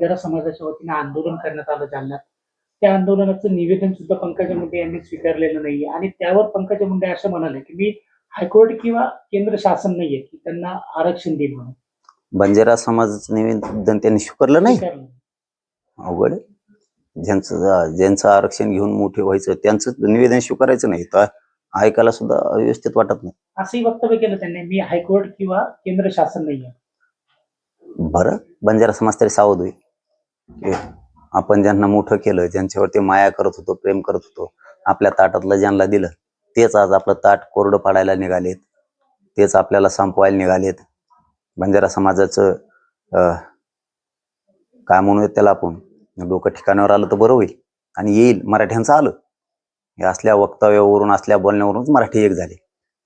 बंजारा समाजाच्या वतीने आंदोलन करण्यात आलं जालन्यात. त्या आंदोलनाचं निवेदन सुद्धा पंकजा मुंडे यांनी स्वीकारलेलं नाहीये. आणि त्यावर पंकजा मुंडे असं म्हणाले की मी हायकोर्ट किंवा केंद्र शासन नाहीये की त्यांना आरक्षण देईल म्हणून. बंजारा समाजाचं निवेदन त्यांनी स्वीकारलं नाही. अवघड. ज्यांचं ज्यांचं आरक्षण घेऊन मोठे व्हायचं त्यांचं निवेदन स्वीकारायचं नाही. तर ऐकायला सुद्धा व्यवस्थित वाटत नाही. असंही वक्तव्य केलं त्यांनी मी हायकोर्ट किंवा केंद्र शासन नाहीये. बरं. बंजारा समाज तरी सावध होईल. आपण ज्यांना मोठं केलं ज्यांच्यावरती माया करत होतो प्रेम करत होतो आपल्या ताटातलं ज्यांना दिलं तेच आज आपलं ताट कोरडं पाडायला निघालेत. तेच आपल्याला संपवायला निघालेत. बंजारा समाजाचं अं, काय म्हणूयात त्याला आपण? डोकं ठिकाणावर आलं तर बरं होईल आणि येईल. मराठ्यांचं आलं. हे असल्या वक्तव्यावरून असल्या बोलण्यावरूनच मराठी एक झाले.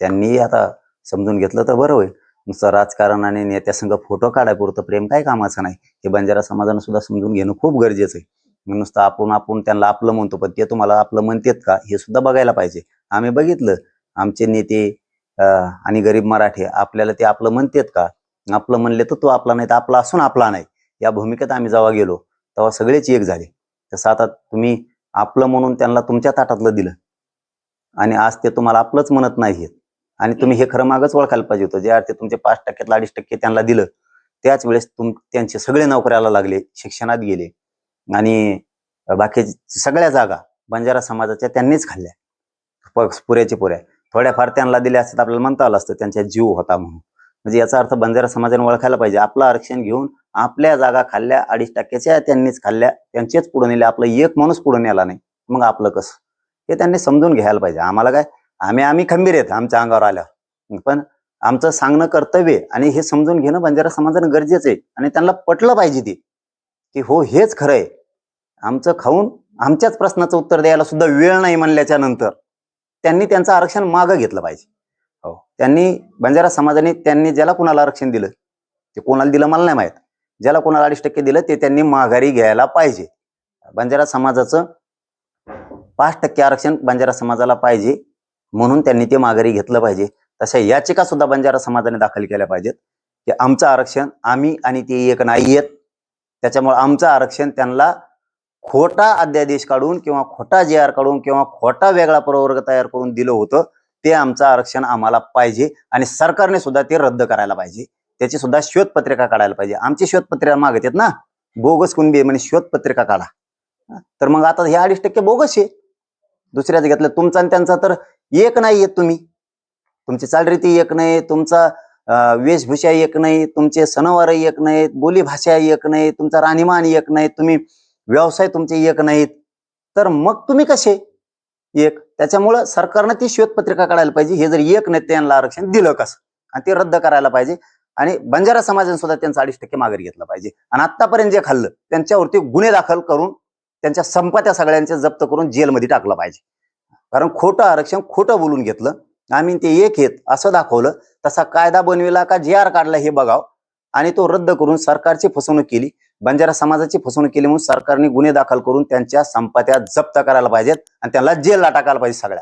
त्यांनी आता समजून घेतलं तर बरं होईल. नुसतं राजकारण आणि नेत्यासंग फोटो काढायपुरतं प्रेम काय कामाचं नाही. हे बंजारा समाजानं सुद्धा समजून घेणं खूप गरजेचं आहे. नुसतं आपण आपण त्यांना आपलं म्हणतो पण ते तुम्हाला आपलं म्हणतेत का? हे सुद्धा बघायला पाहिजे. आम्ही बघितलं आमचे नेते आणि गरीब मराठे आपल्याला ते आपलं म्हणतेत का? आपलं म्हणले तर तो आपला नाही तर आपला असून आपला नाही. या भूमिकेत आम्ही जेव्हा गेलो तेव्हा सगळेच एक झाले. तसं आता तुम्ही आपलं म्हणून त्यांना तुमच्या ताटातलं दिलं. आणि आज ते तुम्हाला आपलंच म्हणत नाहीयेत. आणि तुम्ही हे खरं मागच ओळखायला पाहिजे होतं. ज्या अर्थी तुमचे पाच टक्क्यातलं अडीच टक्के त्यांना दिलं त्याच वेळेस तुम त्यांचे सगळे नोकऱ्याला लागले शिक्षणात गेले. आणि बाकी सगळ्या जागा बंजारा समाजाच्या त्यांनीच खाल्ल्या. पुऱ्याच्या पुऱ्या. थोड्याफार त्यांना दिल्या असतात आपल्याला म्हणता आलं असतं त्यांच्या जीव होता म्हणून. म्हणजे याचा अर्थ बंजारा समाजाने ओळखायला पाहिजे. आपलं आरक्षण घेऊन आपल्या जागा खाल्ल्या अडीच टक्क्याच्या त्यांनीच खाल्ल्या त्यांचेच पुढे नेले. आपलं एक माणूस पुढे नेला नाही मग आपलं कसं? हे त्यांनी समजून घ्यायला पाहिजे. आम्हाला काय आम्ही आम्ही खंबीर आहेत आमच्या अंगावर आल्या पण आमचं सांगणं कर्तव्य आणि हे समजून घेणं बंजारा समाजानं गरजेचं आहे आणि त्यांना पटलं पाहिजे ते की हो हेच खरं आहे. आमचं खाऊन आमच्याच प्रश्नाचं उत्तर द्यायला सुद्धा वेळ नाही म्हणल्याच्या नंतर त्यांनी त्यांचं आरक्षण मागं घेतलं पाहिजे. हो त्यांनी बंजारा समाजाने त्यांनी ज्याला कुणाला आरक्षण दिलं ते कोणाला दिलं मला नाही माहीत. ज्याला कोणाला अडीच टक्के दिलं ते त्यांनी माघारी घ्यायला पाहिजे. बंजारा समाजाचं पाच टक्के आरक्षण बंजारा समाजाला पाहिजे. म्हणून त्यांनी ते माघारी घेतलं पाहिजे. तशा याचिका सुद्धा बंजारा समाजाने दाखल केल्या पाहिजेत की आमचं आरक्षण आम्ही आणि ते एक नाही आहेत त्याच्यामुळे आमचं आरक्षण त्यांना खोटा अध्यादेश काढून किंवा खोटा जे आर काढून किंवा खोटा वेगळा प्रवर्ग तयार करून दिलं होतं ते आमचं आरक्षण आम्हाला पाहिजे आणि सरकारने सुद्धा ते रद्द करायला पाहिजे. त्याची सुद्धा श्वेतपत्रिका काढायला पाहिजे. आमची श्वेतपत्रिका मागत ना? बोगस कुणबी आहे श्वेतपत्रिका काढा. तर मग आता हे अडीच टक्के बोगस आहे. दुसऱ्याच घेतलं तुमचा आणि त्यांचा तर एक नाही येत तुम्ही. तुमची चालरीती एक नाही तुमचा वेशभूषा एक नाही तुमचे सणवार एक नाहीत बोलीभाषा एक नाही तुमचा राहणीमान एक नाही तुम्ही व्यवसाय तुमचे एक नाहीत. तर मग तुम्ही कसे? एक त्याच्यामुळं सरकारनं ती श्वेतपत्रिका काढायला पाहिजे. हे जर एक नाही त्यांना आरक्षण दिलं कसं? आणि ते रद्द करायला पाहिजे. आणि बंजारा समाजाने सुद्धा त्यांचं अडीच टक्के माघारी घेतलं पाहिजे. आणि आतापर्यंत जे खाल्लं त्यांच्यावरती गुन्हे दाखल करून त्यांच्या संपत्या सगळ्यांच्या जप्त करून जेलमध्ये टाकलं पाहिजे. कारण खोटं आरक्षण खोटं बोलून घेतलं. आम्ही ते एक येत असं दाखवलं. तसा कायदा बनविला का जे आर काढला हे बघाव. आणि तो रद्द करून सरकारची फसवणूक केली. बंजारा समाजाची फसवणूक केली म्हणून सरकारने गुन्हे दाखल करून त्यांच्या संपत्त्या जप्त करायला पाहिजेत आणि त्यांना जेलला टाकायला पाहिजे सगळ्या.